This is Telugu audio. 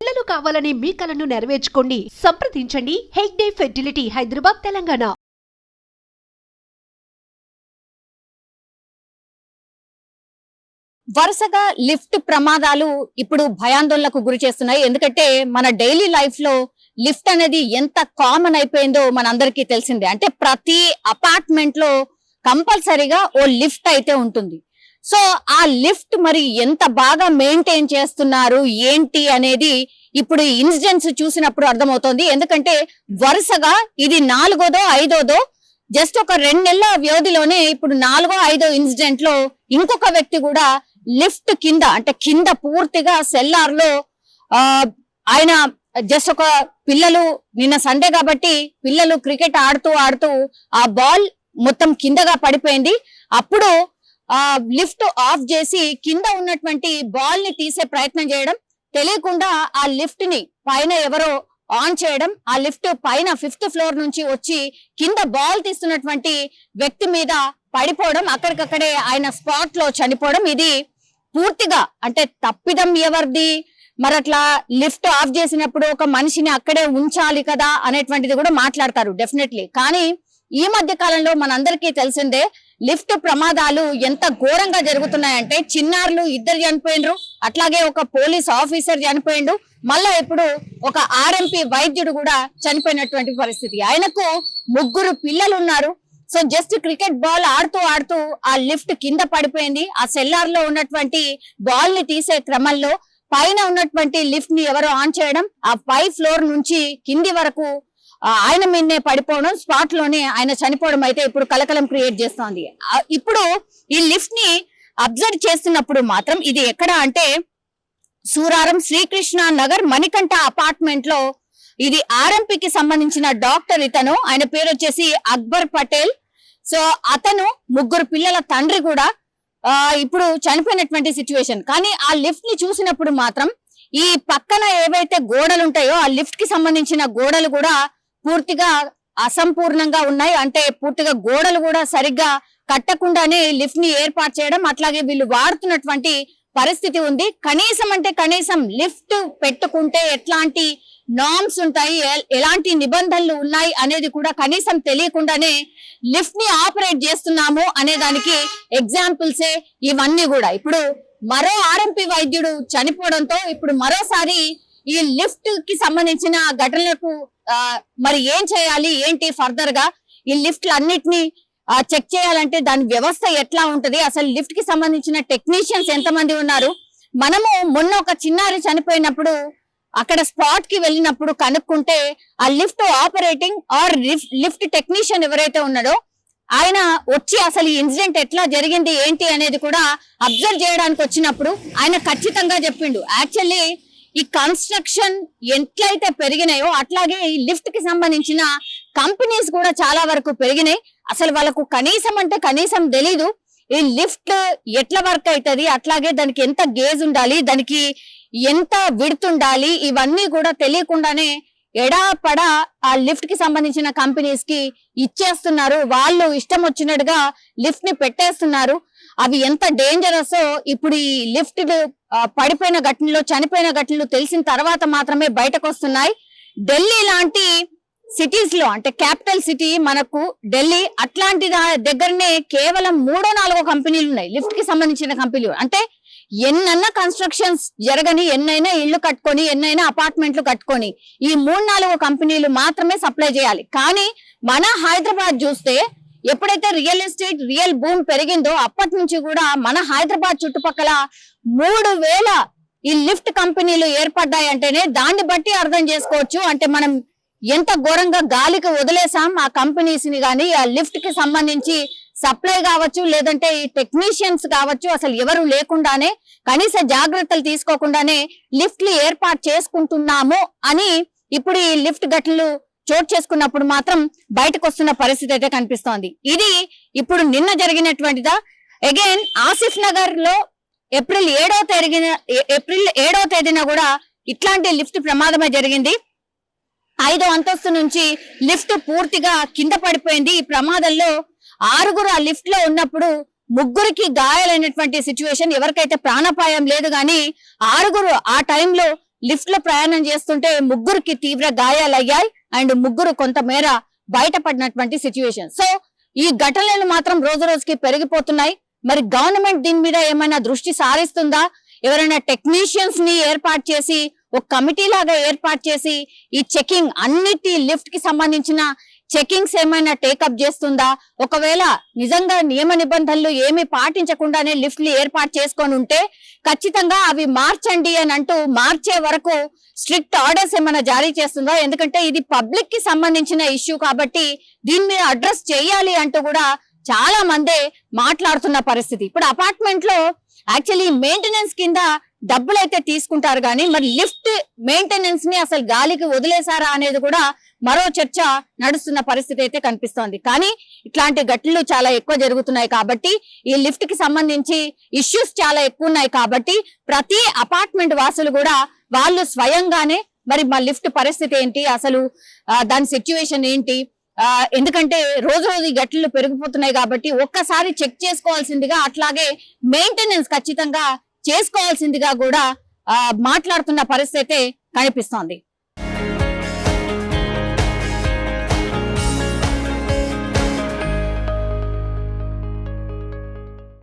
పిల్లలు కావాలనే మీ కలను నెరవేర్చుకోండి. సంప్రదించండి. హెగ్డే ఫెర్టిలిటీ హైదరాబాద్ తెలంగాణ. వరుసగా లిఫ్ట్ ప్రమాదాలు ఇప్పుడు భయాందోళనకు గురి చేస్తున్నాయి. ఎందుకంటే మన డైలీ లైఫ్లో లిఫ్ట్ అనేది ఎంత కామన్ అయిపోయిందో మనందరికీ తెలిసిందే. అంటే ప్రతి అపార్ట్మెంట్లో కంపల్సరీగా ఓ లిఫ్ట్ అయితే ఉంటుంది. సో ఆ లిఫ్ట్ మరి ఎంత బాగా మెయింటైన్ చేస్తున్నారు ఏంటి అనేది ఇప్పుడు ఇన్సిడెంట్స్ చూసినప్పుడు అర్థమవుతోంది. ఎందుకంటే వరుసగా ఇది నాలుగోదో ఐదోదో జస్ట్ ఒక రెండు నెలల వ్యవధిలోనే ఇప్పుడు నాలుగో ఐదో ఇన్సిడెంట్లో ఇంకొక వ్యక్తి కూడా లిఫ్ట్ కింద అంటే కింద పూర్తిగా సెల్లార్లో ఆ ఆయన జస్ట్ ఒక పిల్లలు నిన్న సండే కాబట్టి పిల్లలు క్రికెట్ ఆడుతూ ఆడుతూ ఆ బాల్ మొత్తం కిందగా పడిపోయింది. అప్పుడు ఆ లిఫ్ట్ ఆఫ్ చేసి కింద ఉన్నటువంటి బాల్ని తీసే ప్రయత్నం చేయడం తెలియకుండా ఆ లిఫ్ట్ని పైన ఎవరో ఆన్ చేయడం ఆ లిఫ్ట్ పైన ఫిఫ్త్ ఫ్లోర్ నుంచి వచ్చి కింద బాల్ తీస్తున్నటువంటి వ్యక్తి మీద పడిపోవడం అక్కడికక్కడే ఆయన స్పాట్లో చనిపోవడం ఇది పూర్తిగా అంటే తప్పిదం ఎవరిది? మరి అట్లా లిఫ్ట్ ఆఫ్ చేసినప్పుడు ఒక మనిషిని అక్కడే ఉంచాలి కదా అనేటువంటిది కూడా మాట్లాడతారు డెఫినెట్లీ కానీ ఈ మధ్య కాలంలో మనందరికీ తెలిసిందే లిఫ్ట్ ప్రమాదాలు ఎంత ఘోరంగా జరుగుతున్నాయంటే చిన్నారులు ఇద్దరు చనిపోయినరు అట్లాగే ఒక పోలీస్ ఆఫీసర్ చనిపోయిండు మళ్ళా ఇప్పుడు ఒక ఆర్ఎంపీ వైద్యుడు కూడా చనిపోయినటువంటి పరిస్థితి. ఆయనకు ముగ్గురు పిల్లలు ఉన్నారు సో జస్ట్ క్రికెట్ బాల్ ఆడుతూ ఆడుతూ ఆ లిఫ్ట్ కింద పడిపోయింది. ఆ సెల్లార్లో ఉన్నటువంటి బాల్ని తీసే క్రమంలో పైన ఉన్నటువంటి లిఫ్ట్ని ఎవరో ఆన్ చేయడం ఆ పై ఫ్లోర్ నుంచి కింది వరకు ఆయన మీదనే పడిపోవడం స్పాట్లోనే ఆయన చనిపోవడం అయితే ఇప్పుడు కలకలం క్రియేట్ చేస్తోంది. ఇప్పుడు ఈ లిఫ్ట్ని అబ్జర్వ్ చేస్తున్నప్పుడు మాత్రం ఇది ఎక్కడ అంటే సూరారం శ్రీకృష్ణ నగర్ మణికంఠ అపార్ట్మెంట్లో ఇది ఆర్ఎంపీకి సంబంధించిన డాక్టర్ ఇతను. ఆయన పేరు వచ్చేసి అక్బర్ పటేల్. సో అతను ముగ్గురు పిల్లల తండ్రి కూడా ఆ, ఇప్పుడు చనిపోయినటువంటి సిచ్యువేషన్ కానీ ఆ లిఫ్ట్ని చూసినప్పుడు మాత్రం ఈ పక్కన ఏవైతే గోడలు ఉంటాయో ఆ లిఫ్ట్కి సంబంధించిన గోడలు కూడా పూర్తిగా అసంపూర్ణంగా ఉన్నాయి. అంటే పూర్తిగా గోడలు కూడా సరిగ్గా కట్టకుండానే లిఫ్ట్ని ఏర్పాటు చేయడం అట్లాగే వీళ్ళు వాడుతున్నటువంటి పరిస్థితి ఉంది. కనీసం అంటే కనీసం లిఫ్ట్ పెట్టుకుంటే ఎట్లాంటి నామ్స్ ఉంటాయి ఎలాంటి నిబంధనలు ఉన్నాయి అనేది కూడా కనీసం తెలియకుండానే లిఫ్ట్ని ఆపరేట్ చేస్తున్నాము అనే దానికి ఎగ్జాంపుల్సే ఇవన్నీ కూడా. ఇప్పుడు మరో ఆర్ఎంపీ వైద్యుడు చనిపోవడంతో ఇప్పుడు మరోసారి ఈ లిఫ్ట్కి సంబంధించిన ఘటనలకు మరి ఏం చేయాలి ఏంటి ఫర్దర్గా? ఈ లిఫ్ట్లు అన్నిటినీ చెక్ చేయాలంటే దాని వ్యవస్థ ఎట్లా ఉంటది? అసలు లిఫ్ట్కి సంబంధించిన టెక్నీషియన్స్ ఎంతమంది ఉన్నారు? మనము మొన్న ఒక చిన్నారి చనిపోయినప్పుడు అక్కడ స్పాట్కి వెళ్ళినప్పుడు కనుక్కుంటే ఆ lift operating or lift technician ఎవరైతే ఉన్నాడో ఆయన వచ్చి అసలు ఈ ఇన్సిడెంట్ ఎట్లా జరిగింది ఏంటి అనేది కూడా అబ్జర్వ్ చేయడానికి వచ్చినప్పుడు ఆయన ఖచ్చితంగా చెప్పిండు. యాక్చువల్లీ ఈ కన్స్ట్రక్షన్ ఎట్లయితే పెరిగినాయో అట్లాగే ఈ లిఫ్ట్కి సంబంధించిన కంపెనీస్ కూడా చాలా వరకు పెరిగినాయి. అసలు వాళ్ళకు కనీసం అంటే కనీసం తెలీదు. ఈ లిఫ్ట్ ఎట్లా వర్క్ అవుతుంది అట్లాగే దానికి ఎంత గేజ్ ఉండాలి దానికి ఎంత విడుతుండాలి ఇవన్నీ కూడా తెలియకుండానే ఎడాపడా ఆ లిఫ్ట్కి సంబంధించిన కంపెనీస్కి ఇచ్చేస్తున్నారు. వాళ్ళు ఇష్టం వచ్చినట్టుగా లిఫ్ట్ని పెట్టేస్తున్నారు. అవి ఎంత డేంజరస్ ఇప్పుడు ఈ లిఫ్ట్ పడిపోయిన ఘటనలు చనిపోయిన ఘటనలు తెలిసిన తర్వాత మాత్రమే బయటకు వస్తున్నాయి ఢిల్లీ లాంటి సిటీస్లో అంటే క్యాపిటల్ సిటీ మనకు ఢిల్లీ అట్లాంటి దగ్గరనే కేవలం మూడో నాలుగో కంపెనీలు ఉన్నాయి. లిఫ్ట్కి సంబంధించిన కంపెనీలు అంటే ఎన్నైనా కన్స్ట్రక్షన్స్ జరగని ఎన్నైనా ఇళ్ళు కట్టుకొని ఎన్నైనా అపార్ట్మెంట్లు కట్టుకొని ఈ మూడు నాలుగు కంపెనీలు మాత్రమే సప్లై చేయాలి. కానీ మన హైదరాబాద్ చూస్తే ఎప్పుడైతే రియల్ ఎస్టేట్ రియల్ భూమి పెరిగిందో అప్పటి నుంచి కూడా మన హైదరాబాద్ చుట్టుపక్కల మూడు వేల ఈ లిఫ్ట్ కంపెనీలు ఏర్పడ్డాయి అంటేనే దాన్ని బట్టి అర్థం చేసుకోవచ్చు. అంటే మనం ఎంత ఘోరంగా గాలికి వదిలేసాం ఆ కంపెనీస్ని గాని ఆ లిఫ్ట్కి సంబంధించి సప్లై కావచ్చు లేదంటే ఈ టెక్నీషియన్స్ కావచ్చు అసలు ఎవరు లేకుండానే కనీస జాగ్రత్తలు తీసుకోకుండానే లిఫ్ట్లు ఏర్పాటు చేసుకుంటున్నాము అని ఇప్పుడు ఈ లిఫ్ట్ గట్లు చోటు చేసుకున్నప్పుడు మాత్రం బయటకు వస్తున్న పరిస్థితి అయితే కనిపిస్తోంది. ఇది ఇప్పుడు నిన్న జరిగినటువంటిదా? అగైన్ ఆసిఫ్ నగర్లో ఏప్రిల్ ఏడో తేదీన ఏప్రిల్ ఏడో తేదీన కూడా ఇట్లాంటి లిఫ్ట్ ప్రమాదమే జరిగింది. ఐదో అంతస్తు నుంచి లిఫ్ట్ పూర్తిగా కింద పడిపోయింది. ఈ ప్రమాదంలో ఆరుగురు ఆ లిఫ్ట్లో ఉన్నప్పుడు ముగ్గురికి గాయాలైనటువంటి సిచ్యువేషన్. ఎవరికైతే ప్రాణాపాయం లేదు కానీ ఆరుగురు ఆ టైంలో లిఫ్ట్లో ప్రయాణం చేస్తుంటే ముగ్గురికి తీవ్ర గాయాలయ్యాయి. అండ్ ముగ్గురు కొంతమేర బయటపడినటువంటి సిచ్యువేషన్ సో ఈ ఘటనలు మాత్రం రోజు రోజుకి పెరిగిపోతున్నాయి. మరి గవర్నమెంట్ దీని మీద ఏమైనా దృష్టి సారిస్తుందా? ఎవరైనా టెక్నీషియన్స్ని ఏర్పాటు చేసి ఒక కమిటీ లాగా ఏర్పాటు చేసి ఈ చెకింగ్ అన్నిటి లిఫ్ట్కి సంబంధించిన చెకింగ్స్ ఏమైనా టేకప్ చేస్తుందా? ఒకవేళ నిజంగా నియమ నిబంధనలు ఏమి పాటించకుండానే లిఫ్ట్లు ఏర్పాటు చేసుకొని ఉంటే ఖచ్చితంగా అవి మార్చండి అని అంటూ మార్చే వరకు స్ట్రిక్ట్ ఆర్డర్స్ ఏమైనా జారీ చేస్తుందా? ఎందుకంటే ఇది పబ్లిక్కి సంబంధించిన ఇష్యూ కాబట్టి దీని మీద అడ్రస్ చేయాలి అంటూ కూడా చాలా మందే మాట్లాడుతున్న పరిస్థితి. ఇప్పుడు అపార్ట్మెంట్లో యాక్చువల్లీ మెయింటెనెన్స్ కింద డబ్బులు అయితే తీసుకుంటారు కానీ మరి లిఫ్ట్ మెయింటెనెన్స్ని అసలు గాలికి వదిలేశారా అనేది కూడా మరో చర్చ నడుస్తున్న పరిస్థితి అయితే కనిపిస్తోంది. కానీ ఇట్లాంటి ఘటనలు చాలా ఎక్కువ జరుగుతున్నాయి కాబట్టి ఈ లిఫ్ట్కి సంబంధించి ఇష్యూస్ చాలా ఎక్కువ ఉన్నాయి కాబట్టి ప్రతి అపార్ట్మెంట్ వాసులు కూడా వాళ్ళు స్వయంగానే మరి మా లిఫ్ట్ పరిస్థితి ఏంటి అసలు దాని సిచ్యువేషన్ ఏంటి ఎందుకంటే రోజు రోజు గట్లు పెరిగిపోతున్నాయి కాబట్టి ఒక్కసారి చెక్ చేసుకోవాల్సిందిగా అట్లాగే మెయింటెనెన్స్ ఖచ్చితంగా చేసుకోవాల్సిందిగా కూడా ఆ, మాట్లాడుతున్న పరిస్థితి అయితే కనిపిస్తోంది.